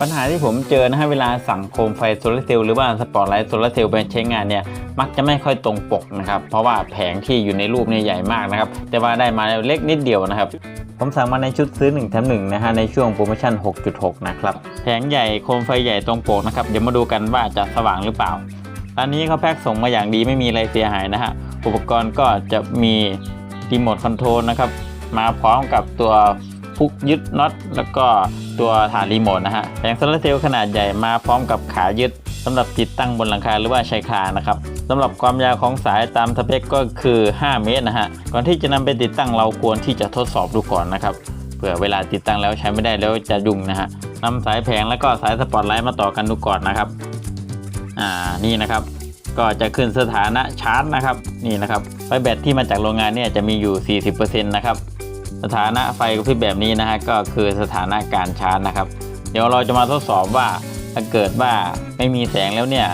ปัญหาที่ผมเจอนะฮะเวลาสั่งโคมไฟโซลาร์เซลล์หรือว่าสปอตไลท์โซลาร์เซลล์ไปใช้งานเนี่ยมักจะไม่ค่อยตรงปกนะครับ เพราะว่าแผงที่อยู่ในรูปเนี่ยใหญ่มากนะครับ แต่ว่าได้มาเล็กนิดเดียวนะครับ ผมสั่งมาในชุดซื้อ1แถม1นะฮะในช่วงโปรโมชั่น 6.6 นะครับแผงใหญ่โคมไฟใหญ่ตรงปกนะครับเดี๋ยวมาดูกันว่าจะสว่างหรือเปล่าตอนนี้เขาแพ็คส่งมาอย่างดีไม่มีอะไรเสียหายนะฮะอุปกรณ์ก็จะมีรีโมทคอนโทรลนะครับมาพร้อมกับตัว พุกยึดน็อตแล้วก็ตัวฐานรีโมทนะฮะแผงโซลาร์เซลล์ขนาดใหญ่มาพร้อมกับขายึดสำหรับติดตั้งบนหลังคาหรือว่าชายคานะครับสำหรับความยาวของสายตามสเปคก็คือ 5 เมตรนะฮะก่อนที่จะนำไปติดตั้งเราควรที่จะทดสอบดูก่อนนะครับเผื่อเวลาติดตั้งแล้วใช้ไม่ได้แล้วจะยุ่งนะฮะนำสายแผงแล้วก็สายสปอตไลท์มาต่อกันดูก่อนนะครับอ่านี่นะครับก็จะขึ้นสถานะชาร์จนะครับนี่นะครับไฟแบตที่มาจากโรงงานเนี่ยจะมีอยู่ 40%นะครับ สถานะไฟกระพริบแบบนี้นะฮะก็คือสถานะการชาร์จนะครับ เดี๋ยวเราจะมาทดสอบว่าถ้าเกิดว่าไม่มีแสงแล้วเนี่ย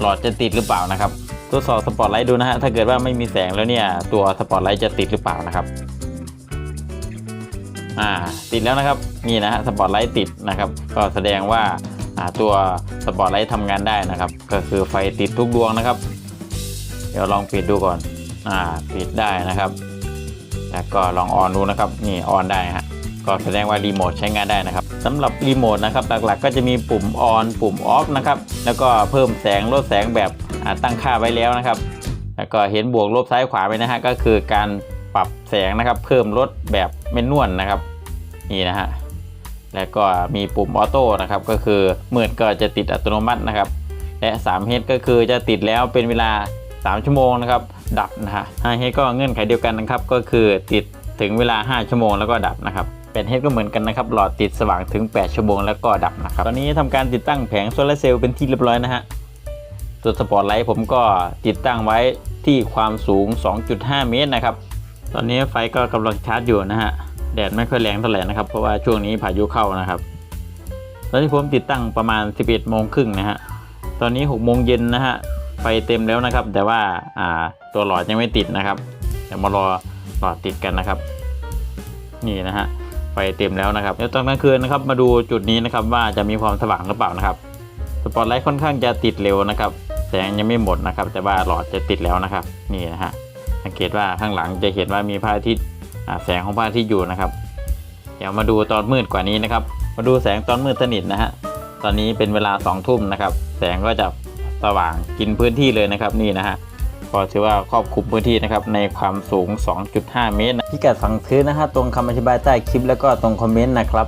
หลอดจะติดหรือเปล่านะครับทดสอบสปอตไลท์ดูนะฮะถ้าเกิดว่าไม่มีแสงแล้วเนี่ยตัวสปอตไลท์จะติดหรือเปล่านะครับอ่าติดแล้วนะครับนี่นะฮะสปอตไลท์ติดนะครับ ก็แสดงว่าอ่าตัวสปอตไลท์ทำงานได้นะครับ ก็คือไฟติดทุกดวงนะครับ เดี๋ยวลองปิดดูก่อนอ่าปิดได้นะครับ แล้วก็ลองออนดูนะครับ นี่ออนได้ฮะก็แสดงว่ารีโมทใช้งานได้นะครับสำหรับรีโมทนะครับหลักๆ ก็จะมีปุ่มออนปุ่มออฟนะครับแล้วก็เพิ่มแสงลดแสงแบบตั้งค่าไว้แล้วนะครับ แล้วก็เห็นบวกลบซ้ายขวาไปนะฮะก็คือการปรับแสงนะครับ เพิ่มลดแบบเมนนวลนะครับนี่นะฮะแล้วก็มีปุ่มออโต้นะครับก็คือมืดก็จะติดอัตโนมัตินะครับ และ3 h ก็คือจะติดแล้วเป็นเวลา 3 ชั่วโมงนะครับ ดับนะฮะ5 h ก็เงื่อนไขเดียวกันนะครับ ก็คือติดถึงเวลา 5 ชั่วโมงแล้วก็ดับนะครับเป็นเฮดก็เหมือนกันนะครับ หลอดติดสว่างถึง 8 ชั่วโมงแล้วก็ดับนะครับ ตอนนี้ทำการติดตั้งแผงโซลาเซลล์เป็นที่เรียบร้อยนะฮะตัวสปอร์ตไลท์ผมก็ติดตั้งไว้ที่ความสูง 2.5 เมตรนะครับ ตอนนี้ไฟก็กำลังชาร์จอยู่นะฮะ แดดไม่ค่อยแรงเท่าไหร่นะครับ เพราะว่าช่วงนี้พายุเข้านะครับ ตอนที่ผมติดตั้งประมาณ 11โมงครึ่งนะฮะ ตอนนี้6โมงเย็นนะฮะ ไฟเต็มแล้วนะครับ แต่ว่าอ่าตัวหลอดยังไม่ติดนะครับเดี๋ยวมารอหลอดติดกันนะครับ นี่นะฮะไฟเต็มแล้วนะครับแล้วตอนกลางคืนนะครับ มาดูจุดนี้นะครับว่าจะมีความสว่างหรือเปล่านะครับสปอตไลท์ค่อนข้างจะติดเร็วนะครับ แสงยังไม่หมดนะครับ แต่ว่าหลอดจะติดแล้วนะครับ นี่นะฮะสังเกตว่าข้างหลังจะเห็นว่ามีพระอาทิตย์อ่แสงของพระอาทิตย์อยู่นะครับ เดี๋ยวมาดูตอนมืดกว่านี้นะครับ มาดูแสงตอนมืดสนิทนะฮะตอนนี้เป็นเวลา2องทุ่มนะครับ แสงก็จะ สว่างกินพื้นที่เลยนะครับนี่นะฮะก็ถือว่าครอบคลุมพื้นที่นะครับในความสูง 2.5 เมตรนะพิกัดสั่งซื้อนะฮะตรงคำอธิบายใต้คลิปแล้วก็ตรงคอมเมนต์นะครับ